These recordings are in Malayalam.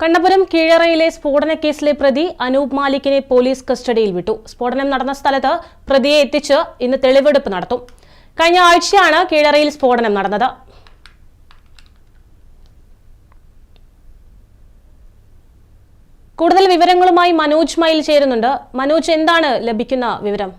കണ്ണപുരം കീഴറയിലെ സ്ഫോടന കേസിലെ പ്രതി അനൂപ് മാലിക്കിനെ പോലീസ് കസ്റ്റഡിയിൽ വിട്ടു. സ്ഫോടനം നടന്ന സ്ഥലത്ത് പ്രതിയെ എത്തിച്ച് ഇന്ന് തെളിവെടുപ്പ് നടത്തും. കഴിഞ്ഞ ആഴ്ചയാണ് കീഴറയിൽ സ്ഫോടനം നടന്നത്. കൂടുതൽ വിവരങ്ങളുമായി മനോജ് മയിൽ ചേരുന്നുണ്ട്. മനോജ് എന്താണ് ലഭിക്കുന്ന വിവരം?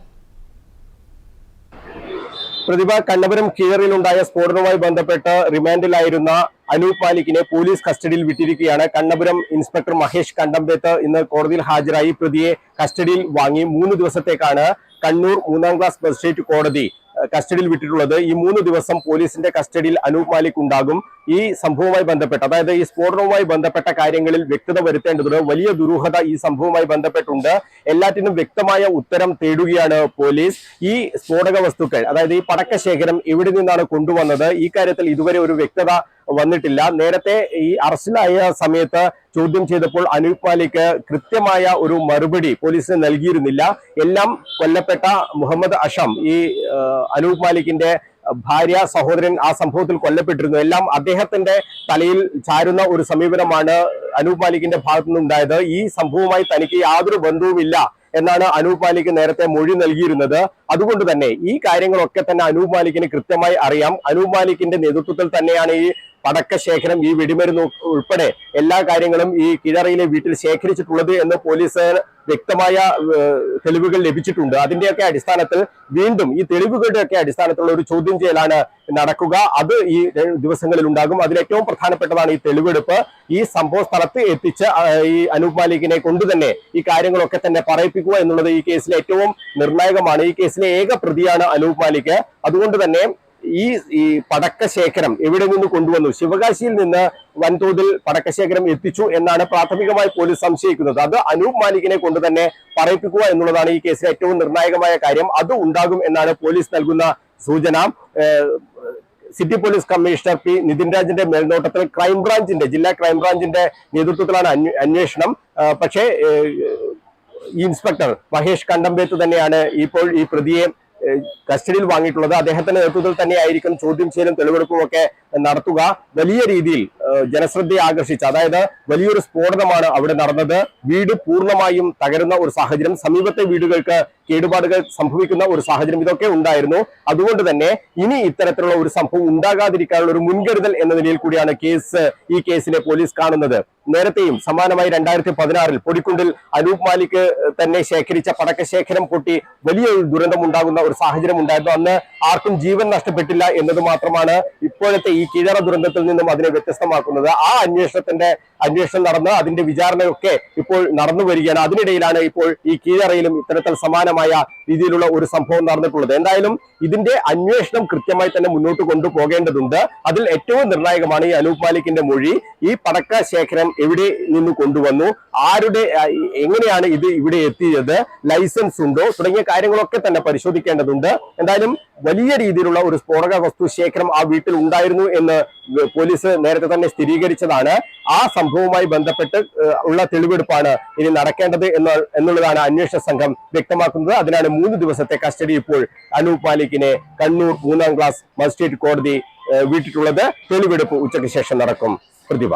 പ്രതിഭ കണ്ണപുരം കീഴറിലുണ്ടായ സ്ഫോടനവുമായി ബന്ധപ്പെട്ട് റിമാൻഡിലായിരുന്ന അനൂപ് മാലിക്കിനെ പോലീസ് കസ്റ്റഡിയിൽ വിട്ടിരിക്കുകയാണ്. കണ്ണപുരം ഇൻസ്പെക്ടർ മഹേഷ് കണ്ടമ്പേത്ത് ഇന്ന് കോടതിയിൽ ഹാജരായി. പ്രതിയെ കസ്റ്റഡിയിൽ വാങ്ങി മൂന്ന് ദിവസത്തേക്കാണ് കണ്ണൂർ മൂന്നാം ക്ലാസ് മജിസ്ട്രേറ്റ് കോടതി കസ്റ്റഡിയിൽ വിട്ടിട്ടുള്ളത്. ഈ മൂന്ന് ദിവസം പോലീസിന്റെ കസ്റ്റഡിയിൽ അനൂപ് മാലിക് ഉണ്ടാകും. ഈ സംഭവവുമായി ബന്ധപ്പെട്ട് അതായത് ഈ സ്ഫോടനവുമായി ബന്ധപ്പെട്ട കാര്യങ്ങളിൽ വ്യക്തത വരുത്തേണ്ടതുണ്ട്. വലിയ ദുരൂഹത ഈ സംഭവവുമായി ബന്ധപ്പെട്ടുണ്ട്. എല്ലാറ്റിനും വ്യക്തമായ ഉത്തരം തേടുകയാണ് പോലീസ്. ഈ സ്ഫോടക വസ്തുക്കൾ അതായത് ഈ പടക്ക ശേഖരം എവിടെ നിന്നാണ് കൊണ്ടുവന്നത്? ഈ കാര്യത്തിൽ ഇതുവരെ ഒരു വ്യക്തത വന്നിട്ടില്ല. നേരത്തെ ഈ അറസ്റ്റിലായ സമയത്ത് ചോദ്യം ചെയ്തപ്പോൾ അനൂപ് മാലിക് കൃത്യമായ ഒരു മറുപടി പോലീസിന് നൽകിയിരുന്നില്ല. എല്ലാം കൊല്ലപ്പെട്ട മുഹമ്മദ് അഷം ഈ അനൂപ് മാലിക്കിന്റെ ഭാര്യ സഹോദരൻ ആ സംഭവത്തിൽ കൊല്ലപ്പെട്ടിരുന്നു. എല്ലാം അദ്ദേഹത്തിന്റെ തലയിൽ ചാരുന്ന ഒരു സമീപനമാണ് അനൂപ് മാലിക്കിന്റെ ഭാഗത്തു നിന്നുണ്ടായത് ഈ സംഭവവുമായി തനിക്ക് യാതൊരു ബന്ധവുമില്ല എന്നാണ് അനൂപ് മാലിക് നേരത്തെ മൊഴി നൽകിയിരുന്നത്. അതുകൊണ്ട് തന്നെ ഈ കാര്യങ്ങളൊക്കെ തന്നെ അനൂപ് മാലിക്കിന് കൃത്യമായി അറിയാം. അനൂപ് മാലിക്കിന്റെ നേതൃത്വത്തിൽ തന്നെയാണ് ഈ പടക്ക ശേഖരം ഈ വെടിമരുന്ന് ഉൾപ്പെടെ എല്ലാ കാര്യങ്ങളും ഈ കിഴറയിലെ വീട്ടിൽ ശേഖരിച്ചിട്ടുള്ളത് എന്ന് പോലീസ് വ്യക്തമായ തെളിവുകൾ ലഭിച്ചിട്ടുണ്ട്. അതിന്റെയൊക്കെ അടിസ്ഥാനത്തിൽ വീണ്ടും ഈ തെളിവുകളുടെയൊക്കെ അടിസ്ഥാനത്തിലുള്ള ഒരു ചോദ്യം ചെയ്യലാണ് നടക്കുക. അത് ഈ ദിവസങ്ങളിൽ ഉണ്ടാകും. അതിൽ ഏറ്റവും പ്രധാനപ്പെട്ടതാണ് ഈ തെളിവെടുപ്പ്. ഈ സംഭവ സ്ഥലത്ത് എത്തിച്ച് ഈ അനൂപ് മാലിക്കിനെ കൊണ്ട് തന്നെ ഈ കാര്യങ്ങളൊക്കെ തന്നെ പറയിപ്പിക്കുക എന്നുള്ളത് ഈ കേസിലെ ഏറ്റവും നിർണായകമാണ്. ഈ കേസിലെ ഏക പ്രതിയാണ് അനൂപ് മാലിക്. അതുകൊണ്ട് തന്നെ ഈ ഈ പടക്കശേഖരം എവിടെ നിന്ന് കൊണ്ടുവന്നു? ശിവകാശിയിൽ നിന്ന് വൻതോതിൽ പടക്കശേഖരം എത്തിച്ചു എന്നാണ് പ്രാഥമികമായി പോലീസ് സംശയിക്കുന്നത്. അത് അനൂപ് മാലിക്കിനെ കൊണ്ട് തന്നെ പറയിപ്പിക്കുക എന്നുള്ളതാണ് ഈ കേസിലെ ഏറ്റവും നിർണായകമായ കാര്യം. അത് ഉണ്ടാകും എന്നാണ് പോലീസ് നൽകുന്ന സൂചന. City police commissioner P Nithin രാജിന്റെ മേൽനോട്ടത്തിൽ ക്രൈംബ്രാഞ്ചിന്റെ ജില്ലാ ക്രൈംബ്രാഞ്ചിന്റെ നേതൃത്വത്തിലാണ് അന്വേഷണം. പക്ഷേ ഈ ഇൻസ്പെക്ടർ മഹേഷ് കണ്ടമ്പേത്ത് തന്നെയാണ് ഇപ്പോൾ ഈ പ്രതിയെ കസ്റ്റഡിയിൽ വാങ്ങിയിട്ടുള്ളത്. അദ്ദേഹത്തിന്റെ നേതൃത്വത്തിൽ തന്നെയായിരിക്കും ചോദ്യം ചെയ്യലും തെളിവെടുപ്പും ഒക്കെ നടത്തുക. വലിയ രീതിയിൽ ജനശ്രദ്ധയെ ആകർഷിച്ച അതായത് വലിയൊരു സ്ഫോടനമാണ് അവിടെ നടന്നത്. വീട് പൂർണമായും തകരുന്ന ഒരു സാഹചര്യം സമീപത്തെ വീടുകൾക്ക് കേടുപാടുകൾ സംഭവിക്കുന്ന ഒരു സാഹചര്യം ഇതൊക്കെ ഉണ്ടായിരുന്നു. അതുകൊണ്ട് തന്നെ ഇനി ഇത്തരത്തിലുള്ള ഒരു സംഭവം ഉണ്ടാകാതിരിക്കാനുള്ള ഒരു മുൻകരുതൽ എന്ന നിലയിൽ കൂടിയാണ് കേസ് ഈ കേസിനെ പോലീസ് കാണുന്നത്. നേരത്തെയും സമാനമായി രണ്ടായിരത്തി പതിനാറിൽ പൊടിക്കുണ്ടിൽ അനൂപ് മാലിക് തന്നെ ശേഖരിച്ച പടക്കശേഖരം പൊട്ടി വലിയ ദുരന്തം ഉണ്ടാകുന്ന ഒരു സാഹചര്യം ഉണ്ടായിരുന്നു. അന്ന് ആർക്കും ജീവൻ നഷ്ടപ്പെട്ടില്ല എന്നത് മാത്രമാണ് ഇപ്പോഴത്തെ കിഴറ ദുരന്തത്തിൽ നിന്നും അതിനെ വ്യത്യസ്തമാക്കുന്നത്. ആ അന്വേഷണത്തിന്റെ അന്വേഷണം നടന്ന് അതിന്റെ വിചാരണയൊക്കെ ഇപ്പോൾ നടന്നു വരികയാണ്. അതിനിടയിലാണ് ഇപ്പോൾ ഈ കീഴറയിലും ഇത്തരത്തിൽ സമാനമായ രീതിയിലുള്ള ഒരു സംഭവം നടന്നിട്ടുള്ളത്. എന്തായാലും ഇതിന്റെ അന്വേഷണം കൃത്യമായി തന്നെ മുന്നോട്ട് കൊണ്ടുപോകേണ്ടതുണ്ട്. അതിൽ ഏറ്റവും നിർണായകമാണ് ഈ അനൂപ് മാലിക്കിന്റെ മൊഴി. ഈ പടക്ക ശേഖരം എവിടെ നിന്ന് കൊണ്ടുവന്നു? ആരുടെ എങ്ങനെയാണ് ഇത് ഇവിടെ എത്തിയത്? ലൈസൻസ് ഉണ്ടോ തുടങ്ങിയ കാര്യങ്ങളൊക്കെ തന്നെ പരിശോധിക്കേണ്ടതുണ്ട്. എന്തായാലും വലിയ രീതിയിലുള്ള ഒരു സ്ഫോടക വസ്തു ശേഖരം ആ വീട്ടിൽ ഉണ്ടായിരുന്നു എന്ന് പോലീസ് നേരത്തെ തന്നെ സ്ഥിരീകരിച്ചതാണ്. ആ സംഭവവുമായി ബന്ധപ്പെട്ട് ഉള്ള തെളിവെടുപ്പാണ് ഇനി നടക്കേണ്ടത് എന്ന് എന്നുള്ളതാണ് അന്വേഷണ സംഘം വ്യക്തമാക്കുന്നത്. അതിനാണ് മൂന്ന് ദിവസത്തെ കസ്റ്റഡി ഇപ്പോൾ അനൂപ് മാലിക്കിനെ കണ്ണൂർ മൂന്നാം ക്ലാസ് മജിസ്ട്രേറ്റ് കോടതി വിട്ടിട്ടുള്ളത്. തെളിവെടുപ്പ് ഉച്ചയ്ക്ക് ശേഷം നടക്കും. പ്രതിഭ.